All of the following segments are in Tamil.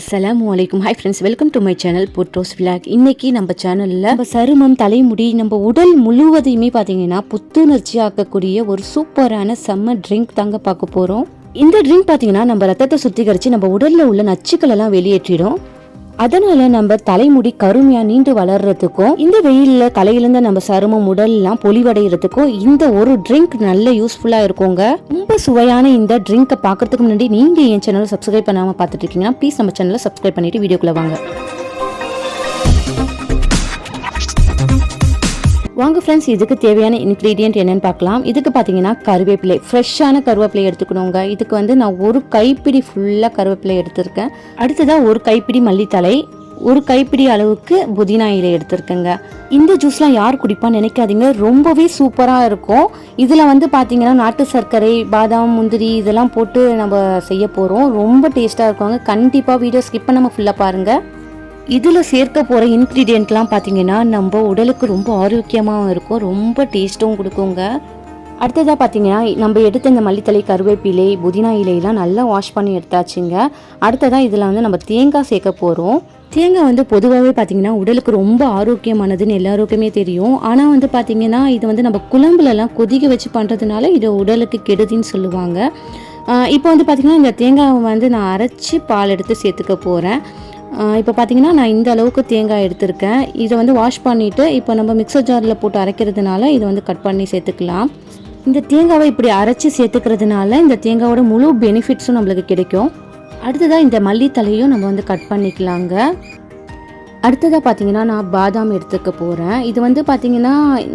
அஸ்லாம் அலைக்கும் hi friends welcome to my channel photos vlog இன்னைக்கு நம்ம சேனலில் நம்ம சருமம் தலைமுடி நம்ம உடல் முழுவதையுமே பார்த்தீங்கன்னா புத்துணர்ச்சி ஆக்கக்கூடிய ஒரு சூப்பரான செம்ம ட்ரிங்க் தாங்க பார்க்க போகிறோம் இந்த ட்ரிங்க் பார்த்தீங்கன்னா நம்ம ரத்தத்தை சுத்திகரித்து நம்ம உடலில் உள்ள நச்சுக்கள் எல்லாம் வெளியேற்றிடும். அதனால நம்ம தலைமுடி கருமையா நீண்டு வளர்றதுக்கும் இந்த வெயில்ல தலையிலிருந்து நம்ம சருமம் உடல்லாம் பொலிவடைகிறதுக்கும் இந்த ஒரு ட்ரிங்க் நல்ல யூஸ்ஃபுல்லா இருக்குங்க. ரொம்ப சுவையான இந்த ட்ரிங்கை பாக்குறதுக்கு முன்னாடி நீங்க என் சேனல் சப்ஸ்கிரைப் பண்ணாம பார்த்துட்டு இருக்கீங்கன்னா ப்ளீஸ் நம்ம சேனலை சப்ஸ்கிரைப் பண்ணிட்டு வீடியோக்குள்ள வாங்க. வாங்க ஃப்ரெண்ட்ஸ் இதுக்கு தேவையான இன்க்ரீடியன்ட் என்னன்னு பார்க்கலாம். இதுக்கு பார்த்தீங்கன்னா கருவேப்பிலை ஃப்ரெஷ்ஷான கருவேப்பிலை எடுத்துக்கணுங்க. இதுக்கு வந்து நான் ஒரு கைப்பிடி ஃபுல்லாக கருவேப்பிலை எடுத்திருக்கேன். அடுத்ததாக ஒரு கைப்பிடி மல்லித்தலை ஒரு கைப்பிடி அளவுக்கு புதினா இலை எடுத்திருக்கேங்க. இந்த ஜூஸ்லாம் யார் குடிப்பான்னு நினைக்காதீங்க. ரொம்பவே சூப்பராக இருக்கும். இதில் வந்து பார்த்தீங்கன்னா நாட்டு சர்க்கரை பாதாம் முந்திரி இதெல்லாம் போட்டு நம்ம செய்ய போகிறோம் ரொம்ப டேஸ்ட்டாக இருக்குங்க. கண்டிப்பாக வீடியோ ஸ்கிப் பண்ணாமல் ஃபுல்லாக பாருங்கள் இதில் சேர்க்க போகிற இன்க்ரீடியண்ட்லாம் பார்த்தீங்கன்னா நம்ம உடலுக்கு ரொம்ப ஆரோக்கியமாகவும் இருக்கும். ரொம்ப டேஸ்ட்டும் கொடுக்குங்க. அடுத்ததாக பார்த்தீங்கன்னா நம்ம எடுத்த இந்த மல்லித்தலை கருவேப்பிலை புதினா இலையெல்லாம் நல்லா வாஷ் பண்ணி எடுத்தாச்சுங்க. அடுத்ததாக இதில் வந்து நம்ம தேங்காய் சேர்க்க போகிறோம் தேங்காய் வந்து பொதுவாகவே பார்த்தீங்கன்னா உடலுக்கு ரொம்ப ஆரோக்கியமானதுன்னு எல்லாருக்குமே தெரியும். ஆனால் வந்து பார்த்தீங்கன்னா இது வந்து நம்ம குழம்புலலாம் கொதிக்க வச்சு பண்ணுறதுனால இது உடலுக்கு கெடுதின்னு சொல்லுவாங்க. இப்போ வந்து பார்த்தீங்கன்னா இந்த தேங்காவை வந்து நான் அரைச்சி பால் எடுத்து சேர்த்துக்க போகிறேன் இப்போ பார்த்தீங்கன்னா நான் இந்த அளவுக்கு தேங்காய் எடுத்திருக்கேன். இதை வந்து வாஷ் பண்ணிவிட்டு இப்போ நம்ம மிக்சர் ஜாரில் போட்டு அரைக்கிறதுனால இதை வந்து கட் பண்ணி சேர்த்துக்கலாம். இந்த தேங்காவை இப்படி அரைச்சி சேர்த்துக்கிறதுனால இந்த தேங்காவோட முழு பெனிஃபிட்ஸும் நம்மளுக்கு கிடைக்கும். அடுத்ததாக இந்த மல்லித்தலையும் நம்ம வந்து கட் பண்ணிக்கலாங்க. அடுத்ததாக பார்த்தீங்கன்னா நான் பாதாம் எடுத்துக்க போகிறேன் இது வந்து பார்த்தீங்கன்னா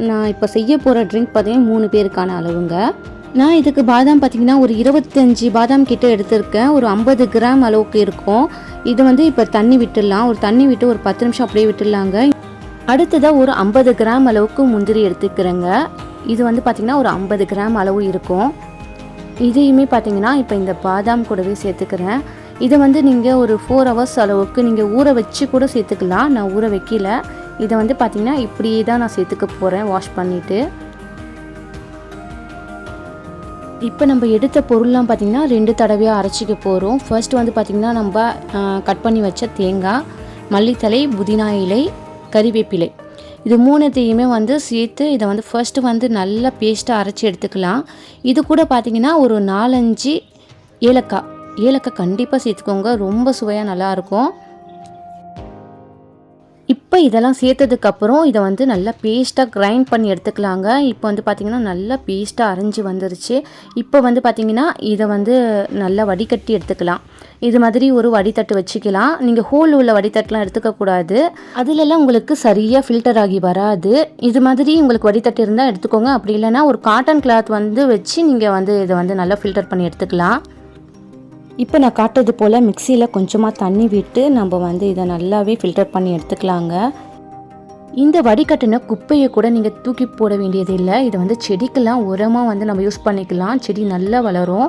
நான் இப்போ செய்ய போகிற ட்ரிங்க் பார்த்தீங்கன்னா மூணு பேருக்கான அளவுங்க. நான் இதுக்கு பாதாம் பார்த்தீங்கன்னா ஒரு இருபத்தஞ்சி பாதாம் கிட்ட எடுத்திருக்கேன். ஒரு ஐம்பது கிராம் அளவுக்கு இருக்கும். இது வந்து இப்போ தண்ணி விட்டுடலாம். ஒரு தண்ணி விட்டு ஒரு பத்து நிமிஷம் அப்படியே விட்டுடலாங்க. அடுத்ததாக ஒரு ஐம்பது கிராம் அளவுக்கு முந்திரி எடுத்துக்கிறேங்க. இது வந்து பார்த்திங்கன்னா ஒரு ஐம்பது கிராம் அளவு இருக்கும். இதையுமே பார்த்தீங்கன்னா இப்போ இந்த பாதாம் கூடவே சேர்த்துக்கிறேன். இதை வந்து நீங்கள் ஒரு ஃபோர் ஹவர்ஸ் அளவுக்கு நீங்கள் ஊற வச்சு கூட சேர்த்துக்கலாம். நான் ஊற வைக்கல. இதை வந்து பார்த்திங்கன்னா இப்படியே தான் நான் சேர்த்துக்க போகிறேன் வாஷ் பண்ணிவிட்டு இப்போ நம்ம எடுத்த பொருள்லாம் பார்த்திங்கன்னா ரெண்டு தடவையாக அரைச்சிக்க போகிறோம் ஃபர்ஸ்ட் வந்து பார்த்திங்கன்னா நம்ம கட் பண்ணி வச்ச தேங்காய் மல்லித்தலை புதினா இலை கறிவேப்பிலை. இது மூணுத்தையுமே வந்து சேர்த்து இதை வந்து ஃபர்ஸ்ட்டு வந்து நல்லா பேஸ்ட்டாக அரைச்சி எடுத்துக்கலாம். இது கூட பார்த்திங்கன்னா ஒரு நாலஞ்சு ஏலக்காய். ஏலக்காய் கண்டிப்பாக சேர்த்துக்கோங்க. ரொம்ப சுவையாக நல்லாயிருக்கும் இப்போ இதெல்லாம் சேர்த்ததுக்கப்புறம் இதை வந்து நல்லா பேஸ்ட்டாக கிரைண்ட் பண்ணி எடுத்துக்கலாங்க. இப்போ வந்து பார்த்திங்கன்னா நல்லா பேஸ்ட்டாக அரைஞ்சி வந்துருச்சு. இப்போ வந்து பார்த்திங்கன்னா இதை வந்து நல்லா வடிகட்டி எடுத்துக்கலாம். இது மாதிரி ஒரு வடித்தட்டு வச்சுக்கலாம். நீங்கள் ஹோல் உள்ள வடித்தட்டுலாம் எடுத்துக்கக்கூடாது அதிலெல்லாம் உங்களுக்கு சரியாக ஃபில்டர் ஆகி வராது. இது மாதிரி உங்களுக்கு வடித்தட்டு இருந்தால் எடுத்துக்கோங்க. அப்படி இல்லைன்னா ஒரு காட்டன் கிளாத் வந்து வச்சு நீங்கள் வந்து இதை வந்து நல்லா ஃபில்டர் பண்ணி எடுத்துக்கலாம். இப்போ நான் காட்டுறது போல் மிக்சியில் கொஞ்சமாக தண்ணி விட்டு நம்ம வந்து இதை நல்லாவே ஃபில்டர் பண்ணி எடுத்துக்கலாங்க. இந்த வடிகட்டின குப்பையை கூட நீங்கள் தூக்கி போட வேண்டியது இல்லை. இதை வந்து செடிக்கெல்லாம் உரமாக வந்து நம்ம யூஸ் பண்ணிக்கலாம். செடி நல்லா வளரும்.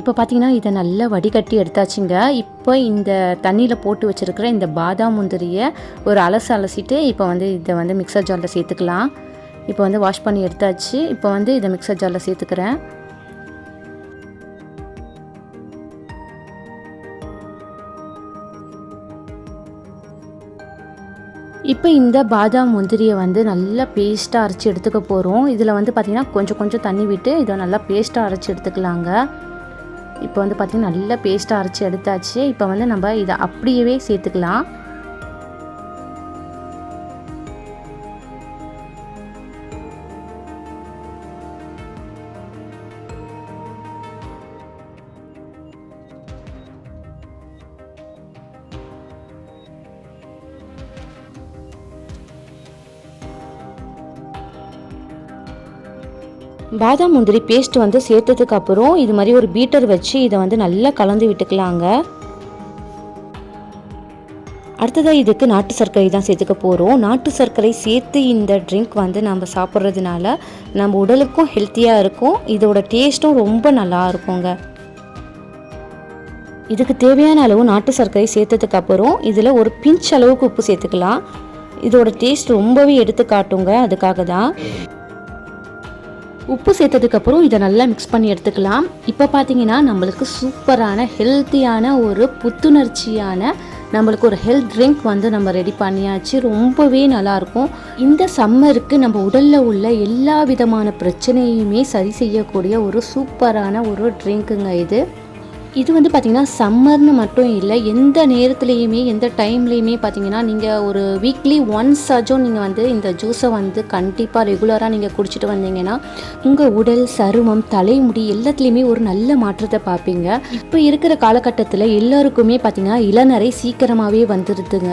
இப்போ பார்த்தீங்கன்னா இதை நல்லா வடிகட்டி எடுத்தாச்சுங்க. இப்போ இந்த தண்ணியில் போட்டு வச்சுருக்கிற இந்த பாதாம் முந்திரியை ஒரு அலசு அலசிட்டு இப்போ வந்து இதை வந்து மிக்சர் ஜாரில் சேர்த்துக்கலாம். இப்போ வந்து வாஷ் பண்ணி எடுத்தாச்சு. இப்போ வந்து இதை மிக்சர் ஜாரில் சேர்த்துக்கிறேன். இப்போ இந்த பாதாம் முந்திரியை வந்து நல்லா பேஸ்ட்டாக அரைச்சி எடுத்துக்க போகிறோம் இதில் வந்து பார்த்திங்கன்னா கொஞ்சம் கொஞ்சம் தண்ணி விட்டு இதை நல்லா பேஸ்ட்டாக அரைச்சி எடுத்துக்கலாங்க. இப்போ வந்து பார்த்திங்கன்னா நல்லா பேஸ்ட்டாக அரைச்சி எடுத்தாச்சு. இப்போ வந்து நம்ம இதை அப்படியே சேர்த்துக்கலாம். பாதாம் முந்திரி பேஸ்ட் வந்து சேர்த்ததுக்கு அப்புறம் இது மாதிரி ஒரு பீட்டர் வச்சு இதை வந்து நல்லா கலந்து விட்டுக்கலாங்க. அடுத்ததாக இதுக்கு நாட்டு சர்க்கரை தான் சேர்த்துக்க போகிறோம் நாட்டு சர்க்கரை சேர்த்து இந்த ட்ரிங்க் வந்து நம்ம சாப்பிட்றதுனால நம்ம உடலுக்கும் ஹெல்த்தியாக இருக்கும். இதோட டேஸ்ட்டும் ரொம்ப நல்லா இருக்குங்க. இதுக்கு தேவையான அளவு நாட்டு சர்க்கரை சேர்த்ததுக்கு அப்புறம் இதில் ஒரு பிஞ்ச் அளவுக்கு உப்பு சேர்த்துக்கலாம். இதோட டேஸ்ட் ரொம்பவே எடுத்து காட்டுங்க அதுக்காக தான். உப்பு சேர்த்ததுக்கப்புறம் இதை நல்லா மிக்ஸ் பண்ணி எடுத்துக்கலாம். இப்போ பார்த்தீங்கன்னா நம்மளுக்கு சூப்பரான ஹெல்த்தியான ஒரு புத்துணர்ச்சியான நம்மளுக்கு ஒரு ஹெல்த் ட்ரிங்க் வந்து நம்ம ரெடி பண்ணியாச்சு. ரொம்பவே நல்லாயிருக்கும். இந்த சம்மருக்கு நம்ம உடலில் உள்ள எல்லா விதமான பிரச்சனையுமே சரி செய்யக்கூடிய ஒரு சூப்பரான ஒரு ட்ரிங்க்குங்க இது. இது வந்து பார்த்திங்கன்னா சம்மர்னு மட்டும் இல்லை எந்த நேரத்துலையுமே எந்த டைம்லேயுமே பார்த்தீங்கன்னா நீங்கள் ஒரு வீக்லி ஒன்ஸ் ஆச்சும் நீங்கள் வந்து இந்த ஜூஸை வந்து கண்டிப்பாக ரெகுலராக நீங்கள் குடிச்சிட்டு வந்தீங்கன்னா உங்கள் உடல் சருமம் தலைமுடி எல்லாத்துலேயுமே ஒரு நல்ல மாற்றத்தை பார்ப்பீங்க. இப்போ இருக்கிற காலகட்டத்தில் எல்லாருக்குமே பார்த்தீங்கன்னா இளநரை சீக்கிரமாகவே வந்துடுதுங்க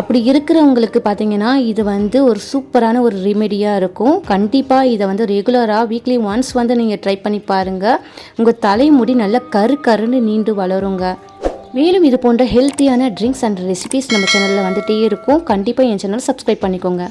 அப்படி இருக்கிறவங்களுக்கு பார்த்தீங்கன்னா இது வந்து ஒரு சூப்பரான ஒரு ரெமெடியாக இருக்கும். கண்டிப்பாக இதை வந்து ரெகுலராக வீக்லி ஒன்ஸ் வந்து நீங்கள் ட்ரை பண்ணி பாருங்கள் உங்கள் தலைமுடி நல்ல கரு கரு தொடர்ந்து நீண்டு வளருங்க. மேலும் இது போன்ற ஹெல்த்தியான ட்ரிங்க்ஸ் அண்ட் ரெசிபீஸ் நம்ம சேனலில் வந்துட்டே இருக்கும். கண்டிப்பாக என் சேனல் சப்ஸ்கிரைப் பண்ணிக்கோங்க.